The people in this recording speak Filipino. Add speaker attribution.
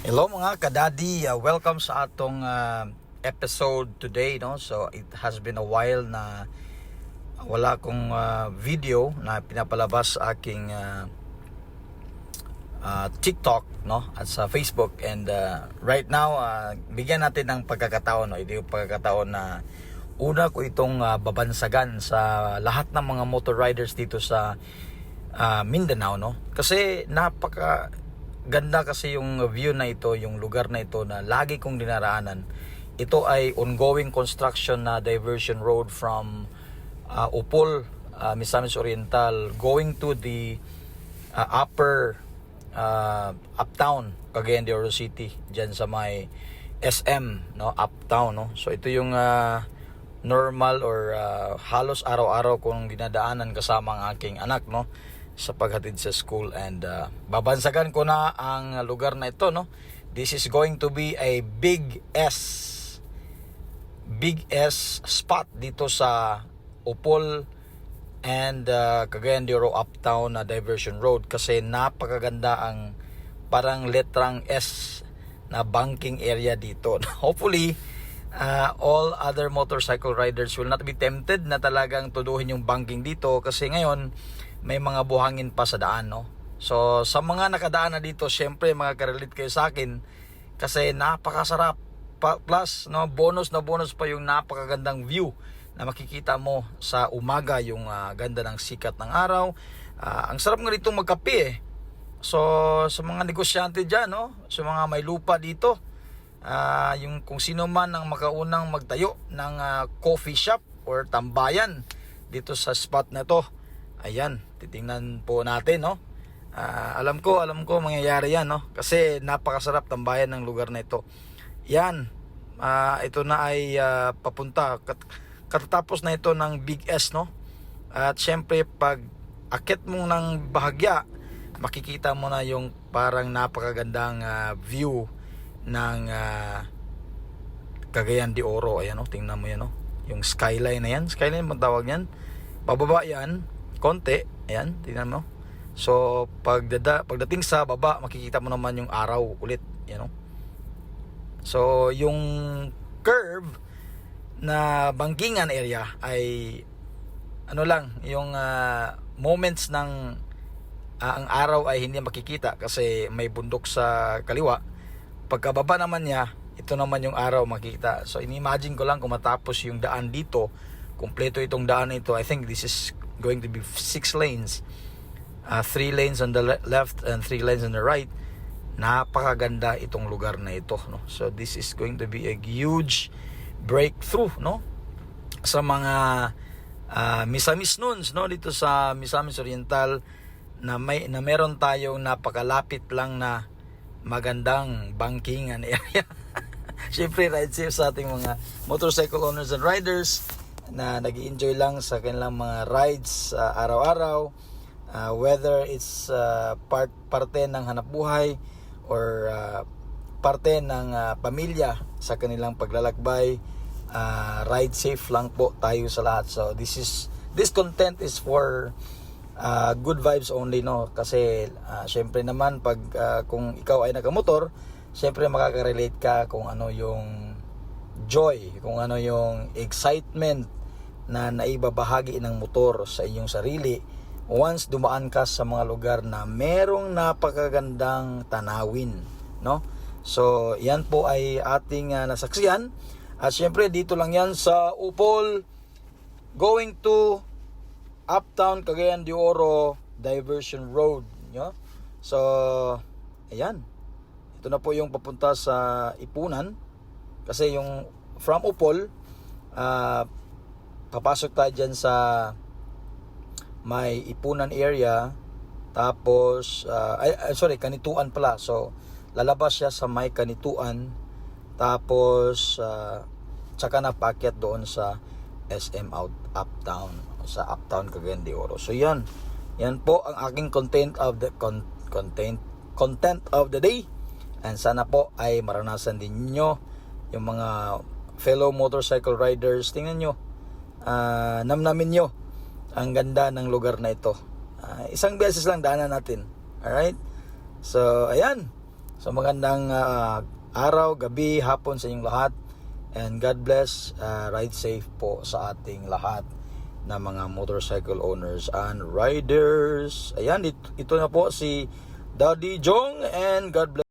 Speaker 1: Hello mga kadadi, uh, welcome sa atong uh, episode today no. So it has been a while na wala akong uh, video na pinapalabas aking uh, uh, TikTok no at sa Facebook and uh, right now uh, bigyan natin ng pagkakataon no. Ito yung pagkakataon na una ko itong uh, babansagan sa lahat ng mga motor riders dito sa uh, Mindanao no. Kasi napaka ganda kasi yung view na ito, yung lugar na ito na lagi kong dinaraanan. Ito ay ongoing construction na diversion road from uh, Upol, uh, Misamis Oriental going to the uh, upper uh, uptown Cagayan de Oro City diyan sa may SM no uptown no so ito yung uh, normal or uh, halos araw-araw kong dinadaanan kasama ang aking anak no sa paghatid sa school and uh, babansagan ko na ang lugar na ito no? This is going to be a big S big S spot dito sa Upol and uh, Cagayan de Oro Uptown na diversion road kasi napakaganda ang parang letrang S na banking area dito. Hopefully uh, all other motorcycle riders will not be tempted na talagang tuduhin yung banking dito kasi ngayon may mga buhangin pa sa daan no? So sa mga nakadaan na dito syempre mga karelate kayo sa akin kasi napakasarap. Pa, plus no bonus na bonus pa yung napakagandang view na makikita mo sa umaga yung uh, ganda ng sikat ng araw. Uh, ang sarap nga dito magkape eh. So sa mga negosyante diyan no sa mga may lupa dito uh, yung kung sino man ang makaunang magtayo ng uh, coffee shop or tambayan dito sa spot na to ayan titingnan po natin no? Uh, alam ko alam ko mangyayari yan no? Kasi napakasarap tambayan ng lugar na ito. Yan uh, ito na ay uh, papunta kat katatapos na ito ng Big S no? At syempre pag akit mo ng bahagya makikita mo na yung parang napakagandang uh, view ng uh, Cagayan de Oro. Ayan no? Tingnan mo yan no? Yung skyline na yan. Skyline mo tawag yan? Pababa yan konti ayan tingnan mo. So pagdada, pagdating sa baba makikita mo naman yung araw ulit yan no so yung curve na bangkingan area ay ano lang yung uh, moments ng uh, ang araw ay hindi makikita kasi may bundok sa kaliwa. Pagkababa naman niya ito naman yung araw makikita. So inimagine ko lang kung matapos yung daan dito kumpleto itong daan ito I think this is going to be six lanes. Uh, three lanes on the le- left and three lanes on the right. Napakaganda itong lugar na ito no? So this is going to be a huge breakthrough no? Sa mga uh, Misamis Nuns no? Dito sa Misamis Oriental na may na meron tayong napakalapit lang na magandang bankingan area. Siyempre ride safe sa ating mga motorcycle owners and riders na nag enjoy lang sa kanilang mga rides uh, araw-araw. Uh, whether it's uh, part parte ng hanap buhay or uh, parte ng uh, pamilya sa kanilang paglalakbay uh, ride safe lang po tayo sa lahat. So this is this content is for uh, good vibes only no? Kasi uh, syempre naman pag uh, kung ikaw ay nakamotor syempre makaka-relate ka kung ano yung joy kung ano yung excitement na naibabahagi ng motor sa inyong sarili once dumaan ka sa mga lugar na merong napakagandang tanawin, no? So, yan po ay ating uh, nasaksiyan. At syempre, dito lang yan sa Upol going to Uptown Cagayan de Oro Diversion Road, no? So, ayan. Ito na po yung papunta sa Ipunan kasi yung from Upol uh, papasok tayo dyan sa may ipunan area. Tapos uh, ay, sorry kanituan pala. So lalabas siya sa may kanituan. Tapos uh, tsaka na packet doon sa SM out uptown sa uptown Cagayan de Oro. So yan yan po ang aking content of the con, content content of the day. And sana po ay maranasan din niyo yung mga fellow motorcycle riders. Tingnan nyo uh, namnamin nyo ang ganda ng lugar na ito. Uh, isang beses lang daanan natin. Alright? So, ayan. So magandang ah, araw, gabi, hapon sa inyong lahat. And God bless, ah, ride safe po sa ating lahat na mga motorcycle owners and riders. Ayan, ito, ito na po si Daddy Jong and God bless.